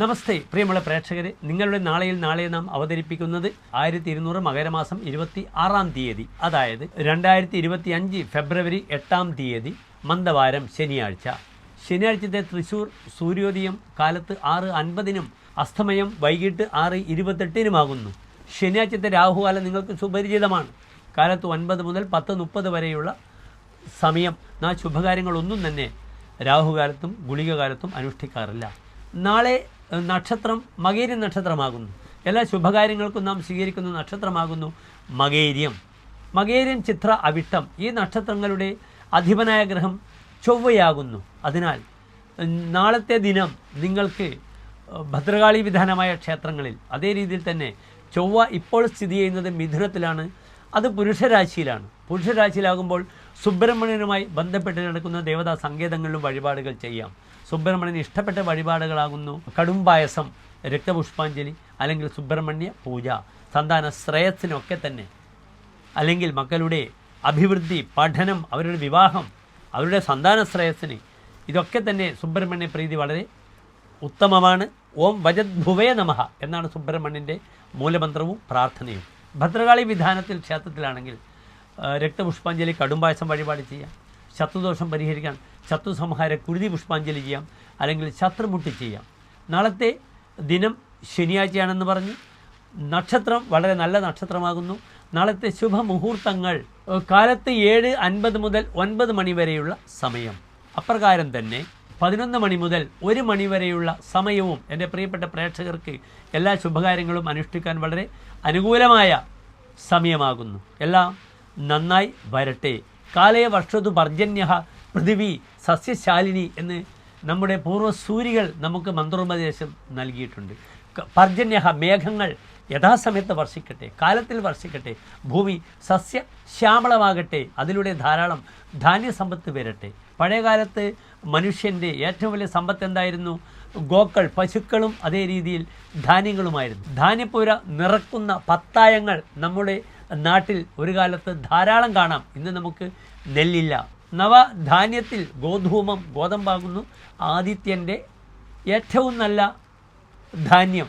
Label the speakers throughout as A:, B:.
A: നമസ്തേ പ്രിയമുള്ള പ്രേക്ഷകരെ. നിങ്ങളുടെ നാളെയിൽ നാളെ നാം അവതരിപ്പിക്കുന്നത് ആയിരത്തി ഇരുന്നൂറ് മകരമാസം ഇരുപത്തി ആറാം തീയതി. അതായത് രണ്ടായിരത്തി ഇരുപത്തി അഞ്ച് ഫെബ്രുവരി എട്ടാം തീയതി മന്ദവാരം ശനിയാഴ്ച. ശനിയാഴ്ചത്തെ തൃശൂർ സൂര്യോദയം കാലത്ത് ആറ് അൻപതിനും അസ്തമയം വൈകിട്ട് ആറ് ഇരുപത്തെട്ടിനുമാകുന്നു ശനിയാഴ്ചത്തെ രാഹുകാലം നിങ്ങൾക്ക് സുപരിചിതമാണ്. കാലത്ത് ഒൻപത് മുതൽ പത്ത് മുപ്പത് വരെയുള്ള സമയം. നാ ശുഭകാര്യങ്ങളൊന്നും തന്നെ രാഹുകാലത്തും ഗുളികകാലത്തും അനുഷ്ഠിക്കാറില്ല. നാളെ നക്ഷത്രം മകേരി നക്ഷത്രമാകുന്നു. എല്ലാ ശുഭകാര്യങ്ങൾക്കും നാം സ്വീകരിക്കുന്ന നക്ഷത്രമാകുന്നു മകേരിയം. മകേരിയം ചിത്ര അവിട്ടം. ഈ നക്ഷത്രങ്ങളുടെ അധിപനായ ഗ്രഹം ചൊവ്വയാകുന്നു. അതിനാൽ നാളത്തെ ദിനം നിങ്ങൾക്ക് ഭദ്രകാളി വിധാനമായ ക്ഷേത്രങ്ങളിൽ അതേ രീതിയിൽ തന്നെ ചൊവ്വ ഇപ്പോൾ സ്ഥിതി ചെയ്യുന്നത് മിഥുനത്തിലാണ് അത് പുരുഷരാശിയിലാണ്. പുരുഷരാശിയിലാകുമ്പോൾ സുബ്രഹ്മണ്യനുമായി ബന്ധപ്പെട്ട് നടക്കുന്ന ദേവതാ സങ്കേതങ്ങളിലും വഴിപാടുകൾ ചെയ്യാം. സുബ്രഹ്മണ്യന് ഇഷ്ടപ്പെട്ട വഴിപാടുകളാകുന്നു. കടും പായസം രക്തപുഷ്പാഞ്ജലി അല്ലെങ്കിൽ സുബ്രഹ്മണ്യ പൂജ സന്താന ശ്രേയസ്സിനൊക്കെ തന്നെ. അല്ലെങ്കിൽ മക്കളുടെ അഭിവൃദ്ധി പഠനം അവരുടെ വിവാഹം അവരുടെ സന്താന ശ്രേയസ്സിന് ഇതൊക്കെ തന്നെ സുബ്രഹ്മണ്യ പ്രീതി വളരെ ഉത്തമമാണ്. ഓം വജദ്ഭുവേ നമഃ എന്നാണ് സുബ്രഹ്മണ്യന്റെ മൂലമന്ത്രവും പ്രാർത്ഥനയും. ഭദ്രകാളി വിധാനത്തിൽ ക്ഷേത്രത്തിലാണെങ്കിൽ രക്തപുഷ്പാഞ്ജലി കടുംപായസം വഴിപാട് ചെയ്യാം. ശത്രുദോഷം പരിഹരിക്കാൻ ശത്രുസംഹാര കുരുതി പുഷ്പാഞ്ജലി ചെയ്യാം അല്ലെങ്കിൽ ശത്രുമുട്ടി ചെയ്യാം. നാളത്തെ ദിനം ശനിയാഴ്ചയാണെന്ന് പറഞ്ഞ്. നക്ഷത്രം വളരെ നല്ല നക്ഷത്രമാകുന്നു. നാളത്തെ ശുഭമുഹൂർത്തങ്ങൾ കാലത്ത് ഏഴ് അൻപത് മുതൽ ഒൻപത് മണി വരെയുള്ള സമയം. അപ്രകാരം തന്നെ പതിനൊന്ന് മണി മുതൽ ഒരു മണി വരെയുള്ള സമയവും എന്റെ പ്രിയപ്പെട്ട പ്രേക്ഷകർക്ക് എല്ലാ ശുഭകാര്യങ്ങളും അനുഷ്ഠിക്കാൻ വളരെ അനുകൂലമായ സമയമാകുന്നു. എല്ലാം നന്നായി വരട്ടെ. കാലയ വർഷതു പർജന്യ പൃഥിവി സസ്യശാലിനി എന്ന് നമ്മുടെ പൂർവസൂരികൾ നമുക്ക് മന്ത്രോപദേശം നൽകിയിട്ടുണ്ട്. പർജന്യ മേഘങ്ങൾ യഥാസമയത്ത് വർഷിക്കട്ടെ കാലത്തിൽ വർഷിക്കട്ടെ ഭൂമി സസ്യ ശ്യാമളമാകട്ടെ അതിലൂടെ ധാരാളം ധാന്യസമ്പത്ത് വരട്ടെ. പഴയകാലത്ത് മനുഷ്യന്റെ ഏറ്റവും വലിയ സമ്പത്ത് എന്തായിരുന്നു? ഗോക്കൾ പശുക്കളും അതേ രീതിയിൽ ധാന്യങ്ങളുമായിരുന്നു. ധാന്യപ്പുര നിറക്കുന്ന പത്തായങ്ങൾ നമ്മുടെ നാട്ടിൽ ഒരു കാലത്ത് ധാരാളം കാണാം. ഇന്ന് നമുക്ക് നെല്ലില്ല നവധാന്യത്തിൽ ഗോധൂമം ഗോതമ്പാകുന്നു. ആദിത്യന്റെ ഏറ്റവും നല്ല ധാന്യം.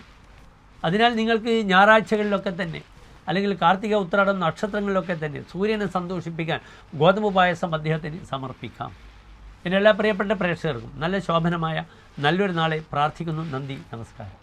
A: അതിനാൽ നിങ്ങൾക്ക് ഞായറാഴ്ചകളിലൊക്കെ തന്നെ അല്ലെങ്കിൽ കാർത്തിക ഉത്രാടം നക്ഷത്രങ്ങളിലൊക്കെ തന്നെ സൂര്യനെ സന്തോഷിപ്പിക്കാൻ ഗോതമ്പ് പായസം അദ്ദേഹത്തിന് സമർപ്പിക്കാം. പിന്നെ എല്ലാ പ്രിയപ്പെട്ട പ്രേക്ഷകർക്കും നല്ല ശോഭനമായ നല്ലൊരു നാളെ പ്രാർത്ഥിക്കുന്നു. നന്ദി നമസ്കാരം.